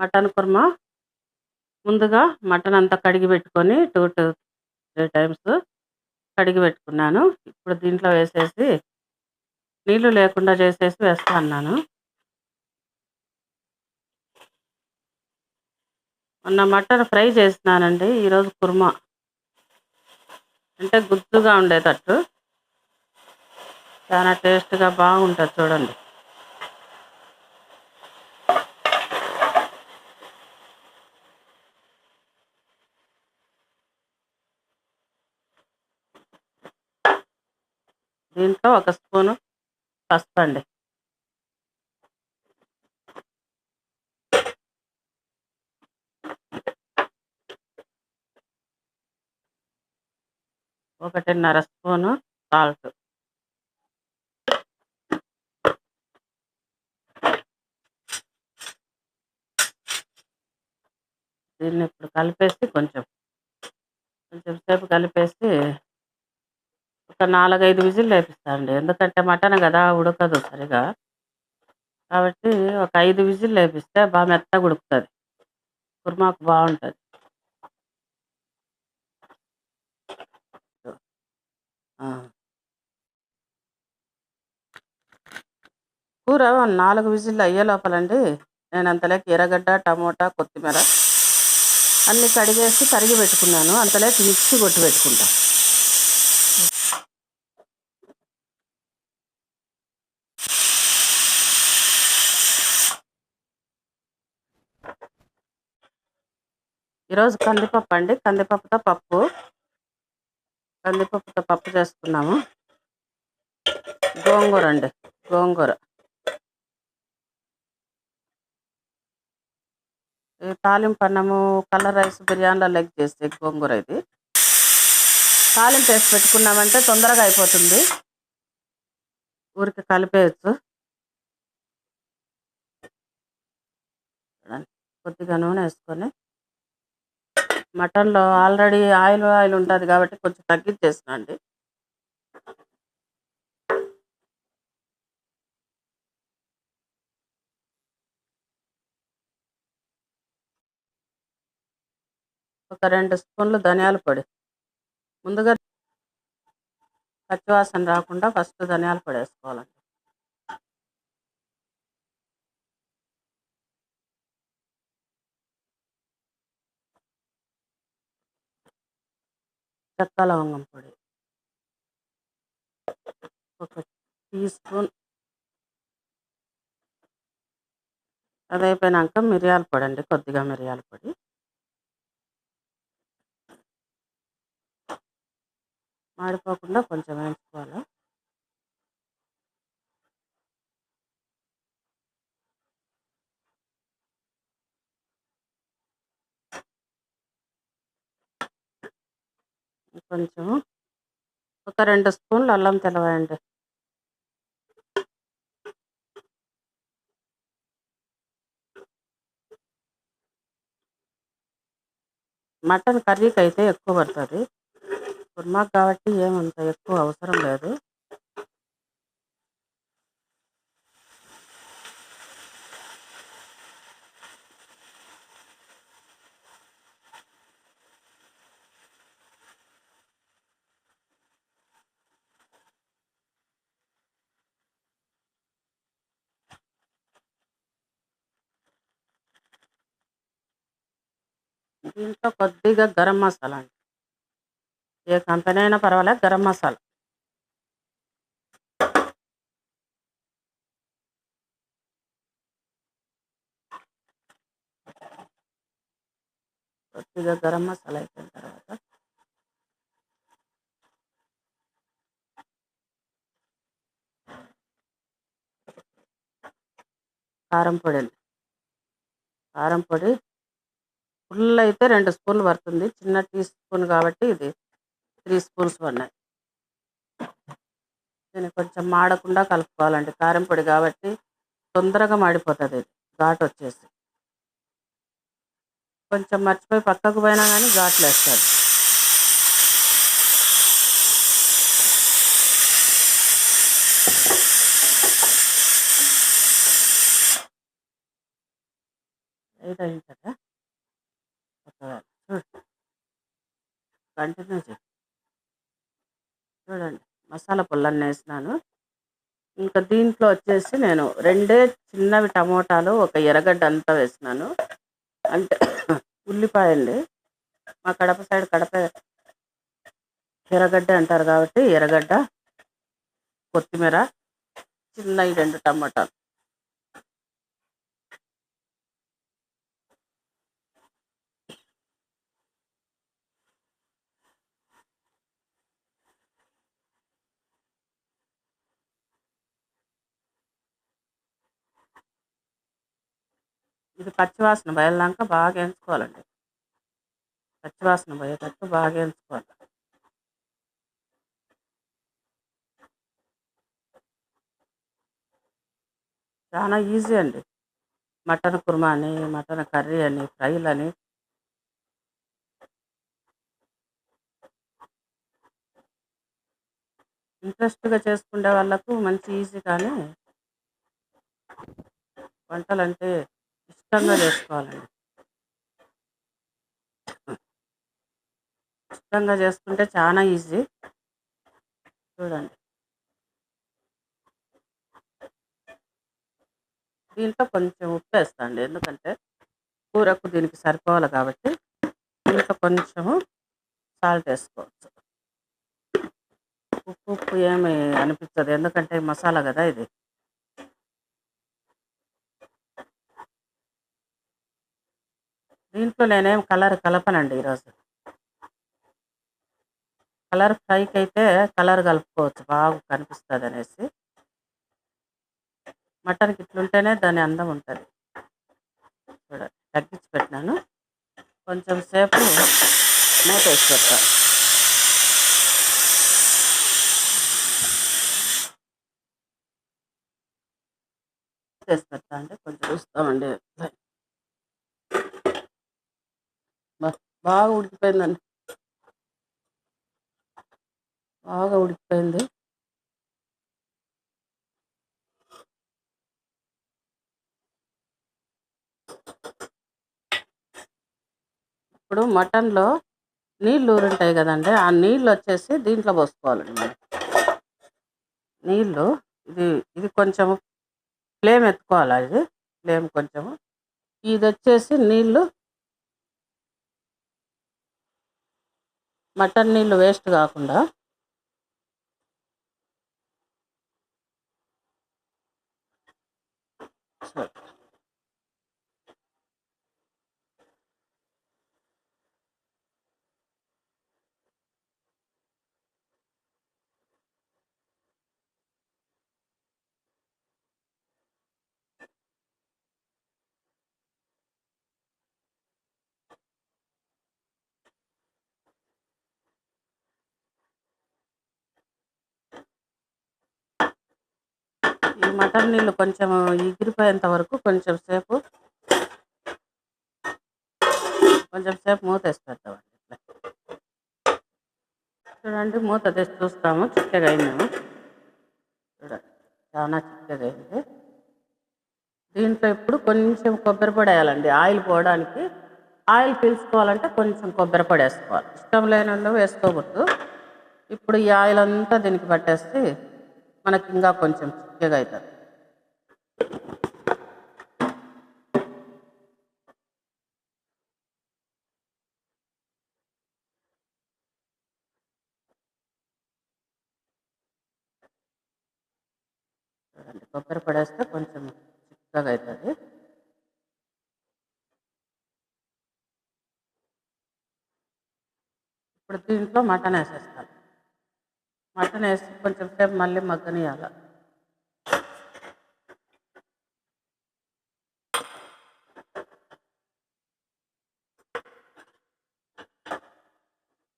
Mutton kurma. ముందుగా mutton అంతా కడిగి పెట్టుకొని టూ టు త్రీ టైమ్స్ కడిగి పెట్టుకున్నాను. ఇప్పుడు దీంట్లో వేసేసి నీళ్ళు లేకుండా చేసేసి వేస్తా అన్నాను. మొన్న మటన్ ఫ్రై చేసినానండి ఈరోజు కుర్మా. అంటే గుజ్జుగా ఉండేటట్టు. చాలా టేస్ట్గా బాగుంటుంది చూడండి దీంట్లో ఒక స్పూను పసుపు అండి. ఒకటిన్నర స్పూను సాల్ట్. దీన్ని ఇప్పుడు కలిపేసి కొంచెం కొంచెం సేపు కలిపేసి ఒక నాలుగైదు విజిల్ వేపిస్తానండి ఎందుకంటే మటన్ కదా ఉడకదు సరిగా. కాబట్టి ఒక ఐదు విజిల్ వేపిస్తే బాగా మెత్తగా ఉడుకుతుంది. కుర్మాకు బాగుంటుంది. కూర నాలుగు విజిల్లు అయ్యే లోపలండి. నేను అంతలేక ఎర్రగడ్డ టమోటా కొత్తిమీర అన్ని కడిగేసి తరిగి పెట్టుకున్నాను. అంతలేక మిక్సీ కొట్టి పెట్టుకుంటాను ఈరోజు కందిపప్పు అండి. కందిపప్పుతో పప్పు. కందిపప్పుతో పప్పు చేసుకున్నాము గోంగూర అండి. గోంగూర. ఈ తాలింపు అన్నము కలర్ రైస్ బిర్యానీలో లెగ్ చేస్తే గోంగూర ఇది. తాలింపు వేసి పెట్టుకున్నామంటే తొందరగా అయిపోతుంది. ఊరికి కలిపేయచ్చు. కొద్దిగా నూనె వేసుకొని మటన్లో ఆల్రెడీ ఆయిల్ ఆయిల్ ఉంటుంది కాబట్టి కొంచెం తగ్గించేసిన అండి. ఒక రెండు స్పూన్లు ధనియాల పొడి. ముందుగా పచ్చివాసన రాకుండా ఫస్ట్ ధనియాల పొడి వేసుకోవాలండి. చెక్క లవంగం పొడి. ఒక టీ స్పూన్ అది అయిపోయినాక మిరియాల పొడి అండి కొద్దిగా మిరియాల పొడి. మాడిపోకుండా కొంచెం వేయించుకోవాలి? కొంచెం ఒక రెండు స్పూన్లు అల్లం తెలవండి మటన్ కర్రీకి అయితే ఎక్కువ పడుతుంది. కుర్మాకు కాబట్టి ఏమంత ఎక్కువ అవసరం లేదు. దీంట్లో కొద్దిగా గరం మసాలా అండి. ఏ కంపెనీ అయినా పర్వాలేదు గరం మసాలా. కొద్దిగా గరం మసాలా అయిపోయిన తర్వాత కారం పొడి కారం పొడి ఫుల్ అయితే రెండు స్పూన్లు పడుతుంది. చిన్న టీ స్పూన్ కాబట్టి ఇది త్రీ స్పూన్స్ పడినాయి. దీన్ని కొంచెం మాడకుండా కలుపుకోవాలండి. కారం పొడి కాబట్టి తొందరగా మాడిపోతుంది ఇది. ఘాటు వచ్చేసి. కొంచెం మర్చిపోయి పక్కకు పోయినా కానీ ఘాట్లు వేస్తారు ఐదు అయింది కదా ఒకవేళ చూడు కంటిన్యూ చేయండి చూడండి మసాలా పుల్లన్నీ వేసినాను ఇంకా దీంట్లో వచ్చేసి నేను రెండే చిన్నవి టమోటాలు ఒక ఎర్రగడ్డ అంతా వేసినాను అంటే ఉల్లిపాయ అండి మా కడప సైడ్ కడప ఎర్రగడ్డ అంటారు కాబట్టి ఎర్రగడ్డ కొత్తిమీర చిన్నవి రెండు టమాటాలు. ఇది పచ్చివాసన బయలుదాకా బాగా ఎంచుకోవాలండి. పచ్చివాసన పోయేటట్టు బాగా ఎంచుకోవాలి. చాలా ఈజీ అండి. మటన్ కుర్మా అని మటన్ కర్రీ అని ఫ్రైలు అని. ఇంట్రెస్ట్గా చేసుకునే వాళ్ళకు మంచి ఈజీ కానీ వంటలు అంటే ఇష్టంగా చేసుకోవాలండి. ఇష్టంగా చేసుకుంటే చాలా ఈజీ. చూడండి. దీంట్లో కొంచెం ఉప్పు వేస్తాండి ఎందుకంటే కూరకు దీనికి సరిపోవాలి కాబట్టి దీంట్లో కొంచెము సాల్ట్ వేసుకోవచ్చు. ఉప్పు ఉప్పు ఏమి అనిపించదు. ఎందుకంటే మసాలా కదా ఇది. దీంట్లో నేనేం కలర్ కలపనండి ఈరోజు. కలర్ ఫ్రైకి అయితే కలర్ కలుపుకోవచ్చు బాగా కనిపిస్తుంది అనేసి మటన్కి ఇట్లుంటేనే దాని అందం ఉంటుంది. చూడండి తగ్గించి పెట్టినాను. కొంచెం సేపు మూత వేసి పెడతా. వేసి పెడతా అంటే కొంచెం చూస్తామండి. బాగా ఉడికిపోయిందండి బాగా ఉడికిపోయింది ఇప్పుడు మటన్లో నీళ్ళు ఊరుంటాయి కదండి. ఆ నీళ్ళు వచ్చేసి దీంట్లో పోసుకోవాలండి మనం. నీళ్ళు ఇది ఇది కొంచెం ఫ్లేమ్ ఎత్తుకోవాలి ఇది? ఫ్లేమ్ కొంచెము. ఇది వచ్చేసి నీళ్ళు మటన్ నీళ్ళు వేస్ట్ కాకుండా సరే. ఈ మటన్ నీళ్ళు కొంచెం ఎగిరిపోయేంత వరకు కొంచెం సేపు కొంచెం సేపు మూత వేసి పెడతామండి ఇట్లా. చూడండి మూత తెచ్చి చూస్తాము చిక్కగా అయిందేమో. చూడండి చాలా చిక్కగా అయింది. దీంట్లో ఇప్పుడు కొంచెం కొబ్బరి పొడి వేయాలండి ఆయిల్ పోవడానికి. ఆయిల్ పీల్చుకోవాలంటే కొంచెం కొబ్బరి పొడి వేసుకోవాలి. ఇష్టం లేని వాళ్ళు వేసుకోకూడదు. ఇప్పుడు ఈ ఆయిల్ అంతా దీనికి పట్టేస్తే మనకి ఇంకా కొంచెం చిక్కగా అవుతుంది కొబ్బరి పడేస్తే కొంచెం చిక్కగా అవుతుంది. ఇప్పుడు దీంట్లో మటన్ వేసేస్తాను. మటన్ వేసి కొంచెం సేపు మళ్ళీ మగ్గనియాల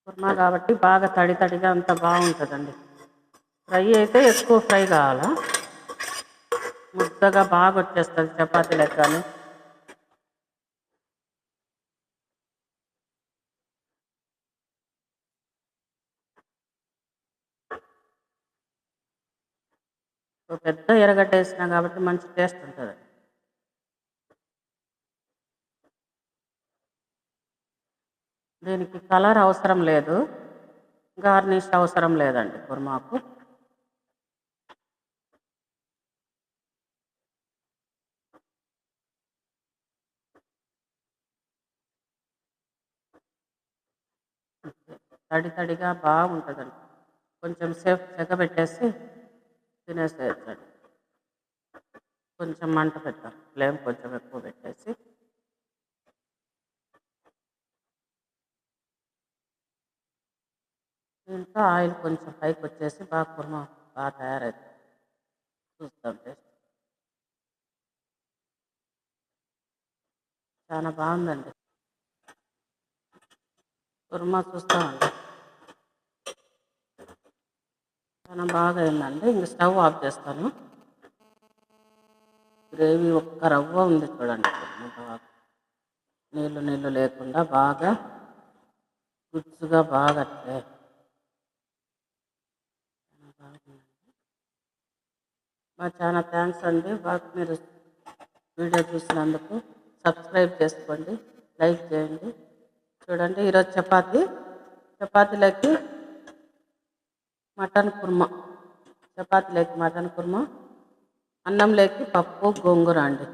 కుర్మా కాబట్టి బాగా తడి తడిగా అంత బాగుంటుందండి. ఫ్రై అయితే ఎక్కువ ఫ్రై కావాలా? ముద్దగా బాగా వచ్చేస్తుంది చపాతీలకు కానీ పెద్ద ఎర్రగడ్డ వేసినా కాబట్టి మంచి టేస్ట్ ఉంటుంది. దీనికి కలర్ అవసరం లేదు. గార్నిష్ అవసరం లేదండి కుర్మాకు. తడి తడిగా బాగుంటుందండి. కొంచెం సేపు చెక్కబెట్టేసి తినేసేయచ్చండి కొంచెం మంట పెట్టాలి ఫ్లేమ్ కొంచెం ఎక్కువ పెట్టేసి. దీంట్లో ఆయిల్ కొంచెం పైకి వచ్చేసి బాగా కుర్మా బాగా తయారవుతుంది చూస్తాం టేస్ట్. చాలా బాగుందండి. కుర్మా చూస్తామండి. చాలా బాగా అయిందండి. ఇంక స్టవ్ ఆఫ్ చేస్తాను. గ్రేవీ ఒక్క రవ్వ ఉంది చూడండి. బాగా నీళ్ళు నీళ్ళు లేకుండా బాగా గుజ్జుగా బాగా అట్లే చాలా మా చాలా థ్యాంక్స్ అండి. బాగా మీరు వీడియో చూసినందుకు సబ్స్క్రైబ్ చేసుకోండి లైక్ చేయండి. చూడండి ఈరోజు చపాతి. చపాతీలకి మటన్ కుర్మా. చపాతీలోకి మటన్ కుర్మా అన్నంలోకి పప్పు గోంగూర అండి.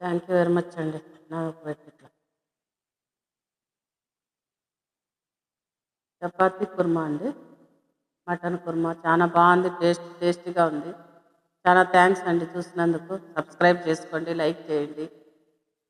థ్యాంక్ యూ వెరీ మచ్ అండి. నా చపాతీ కుర్మా అండి. మటన్ కుర్మా చాలా బాగుంది టేస్ట్ టేస్టీగా ఉంది. చాలా థ్యాంక్స్ అండి చూసినందుకు. సబ్స్క్రైబ్ చేసుకోండి లైక్ చేయండి.